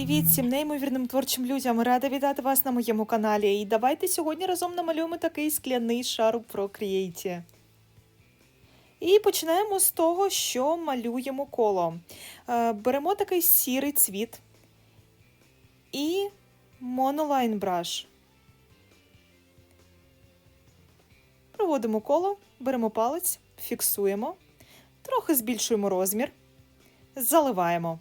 Привіт всім неймовірним творчим людям! Рада вітати вас на моєму каналі. І давайте сьогодні разом намалюємо такий скляний шар у Procreate. І починаємо з того, що малюємо коло. Е, Беремо такий сірий цвіт і монолайн браш. Проводимо коло, беремо палець, фіксуємо, трохи збільшуємо розмір, заливаємо.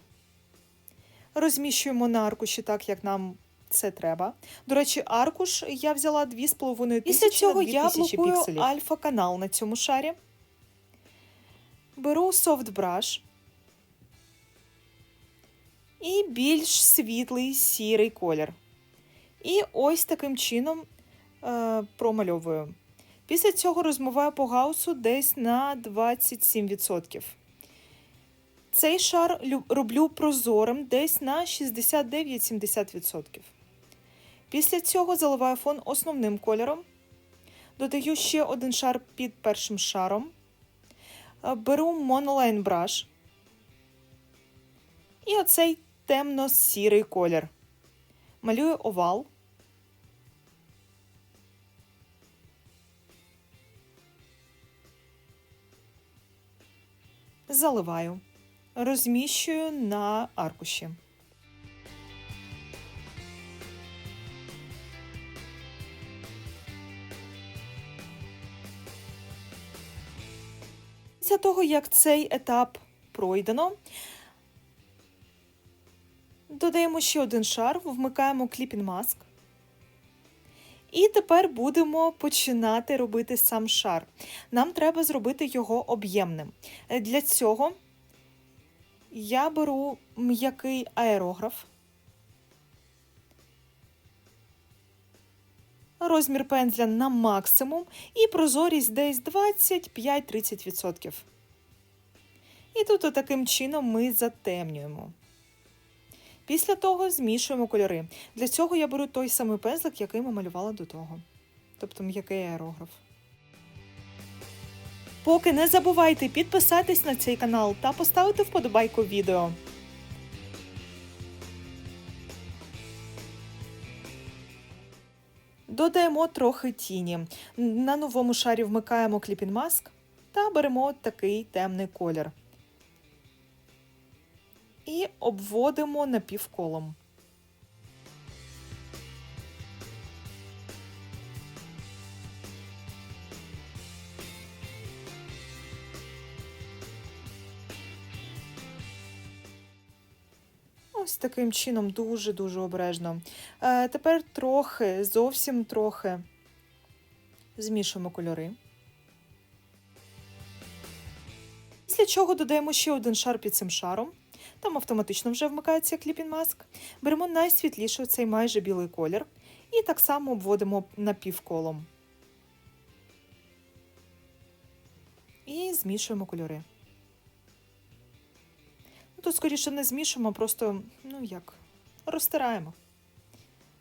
Розміщуємо на аркуші так, як нам це треба. До речі, аркуш я взяла 2,5 Після цього на я блокую пікселів. альфа-канал на цьому шарі. Беру софт браш. І більш світлий сірий колір. І ось таким чином е, промальовую. Після цього розмиваю по гаусу десь на 27%. Цей шар роблю прозорим десь на 69-70%. Після цього заливаю фон основним кольором. Додаю ще один шар під першим шаром. Е, Беру монолайн браш. І оцей темно-сірий колір. Малюю овал. Заливаю розміщую на аркуші. Після того, як цей етап пройдено, додаємо ще один шар, вмикаємо кліпін маск. І тепер будемо починати робити сам шар. Нам треба зробити його об'ємним. Для цього я беру м'який аерограф. Розмір пензля на максимум і прозорість десь 25-30%. І тут таким чином ми затемнюємо. Після того змішуємо кольори. Для цього я беру той самий пензлик, який ми малювали до того. Тобто м'який аерограф. Поки не забувайте підписатись на цей канал та поставити вподобайку відео. Додаємо трохи тіні. На новому шарі вмикаємо кліпін маск та беремо такий темний колір. І обводимо напівколом. Ось таким чином дуже-дуже обережно. Е, тепер трохи, зовсім трохи змішуємо кольори. Після чого додаємо ще один шар під цим шаром. Там автоматично вже вмикається кліпін маск. Беремо найсвітліший цей майже білий колір і так само обводимо напівколом. І змішуємо кольори. Скоріше не змішуємо, просто, ну як, розтираємо.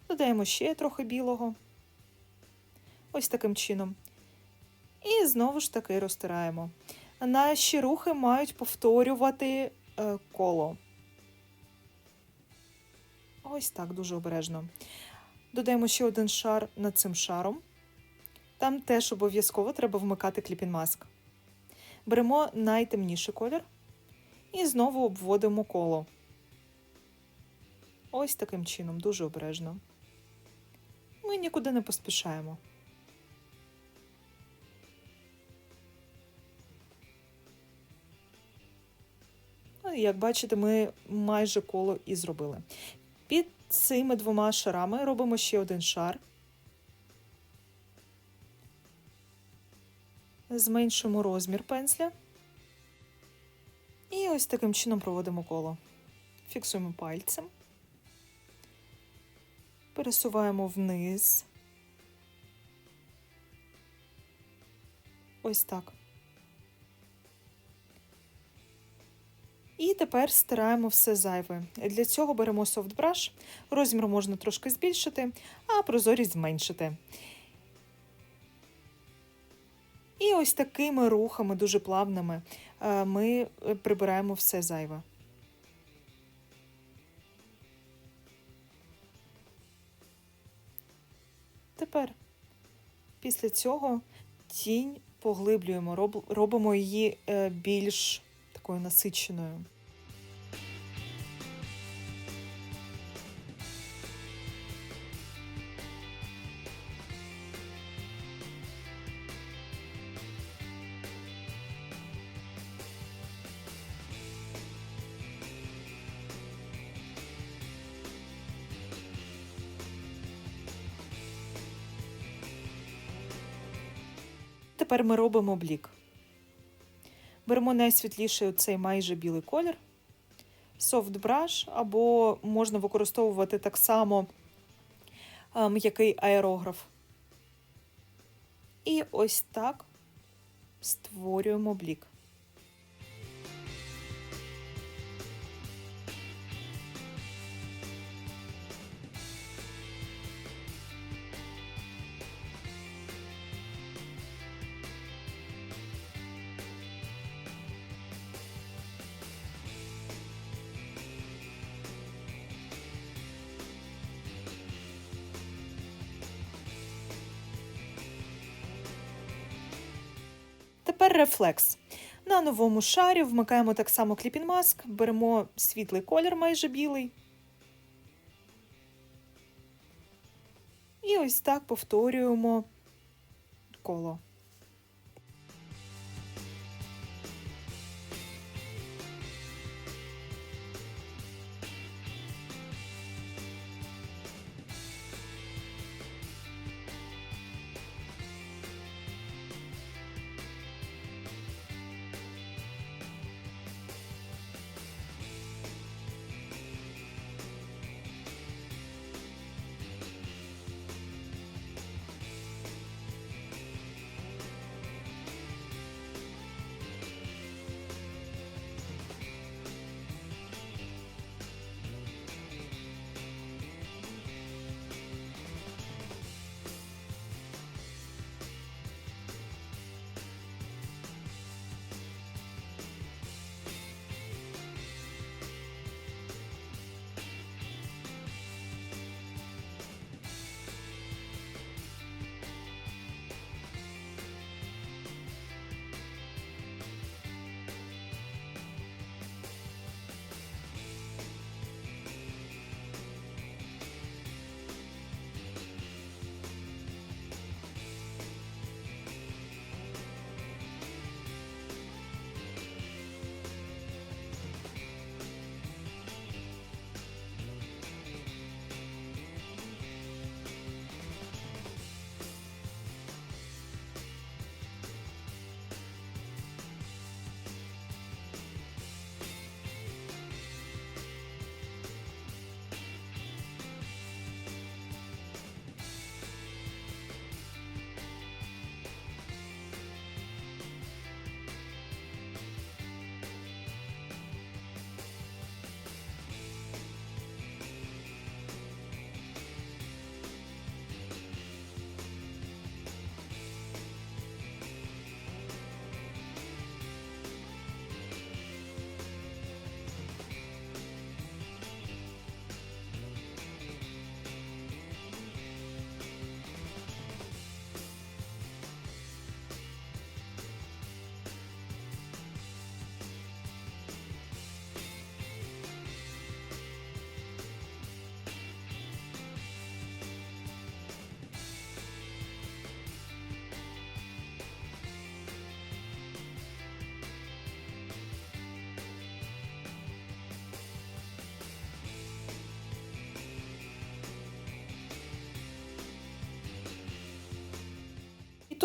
Додаємо ще трохи білого. Ось таким чином. І знову ж таки розтираємо. Наші рухи мають повторювати е, коло. Ось так, дуже обережно. Додаємо ще один шар над цим шаром. Там теж обов'язково треба вмикати кліпін маск. Беремо найтемніший колір. І знову обводимо коло. Ось таким чином, дуже обережно. Ми нікуди не поспішаємо. Ну, як бачите, ми майже коло і зробили. Під цими двома шарами робимо ще один шар. Зменшуємо розмір пензля. І ось таким чином проводимо коло. Фіксуємо пальцем, пересуваємо вниз. Ось так. І тепер стираємо все зайве. Для цього беремо софтбраш, розмір можна трошки збільшити, а прозорість зменшити. І ось такими рухами, дуже плавними, е, ми е, прибираємо все зайве. Тепер, після цього, тінь поглиблюємо, робимо її е, більш такою насиченою. Тепер ми робимо блік. Беремо найсвітліший оцей майже білий колір, soft brush, або можна використовувати так само м'який аерограф. І ось так створюємо блік. Тепер рефлекс. На новому шарі вмикаємо так само кліпін маск, беремо світлий колір, майже білий. І ось так повторюємо коло.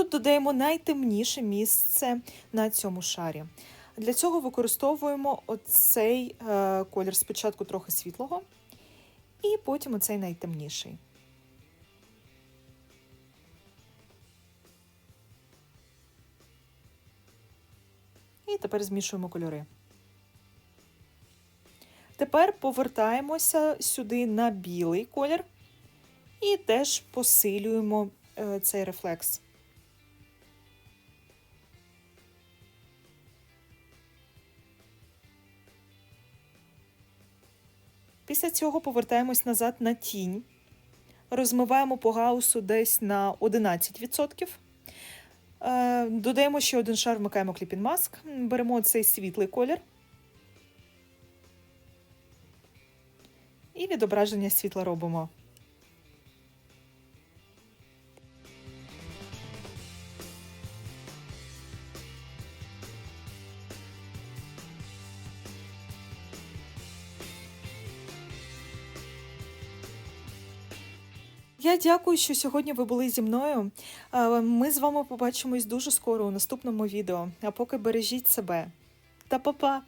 Тут додаємо найтемніше місце на цьому шарі. Для цього використовуємо оцей е, колір спочатку трохи світлого, і потім оцей найтемніший. І тепер змішуємо кольори. Тепер повертаємося сюди на білий колір і теж посилюємо е, цей рефлекс. Після цього повертаємось назад на тінь. розмиваємо по гаусу десь на 11%. Е, Додаємо ще один шар, вмикаємо кліпін маск, беремо цей світлий колір. І відображення світла робимо. Дякую, що сьогодні ви були зі мною. Е, Ми з вами побачимось дуже скоро у наступному відео. А поки бережіть себе. Та па-па!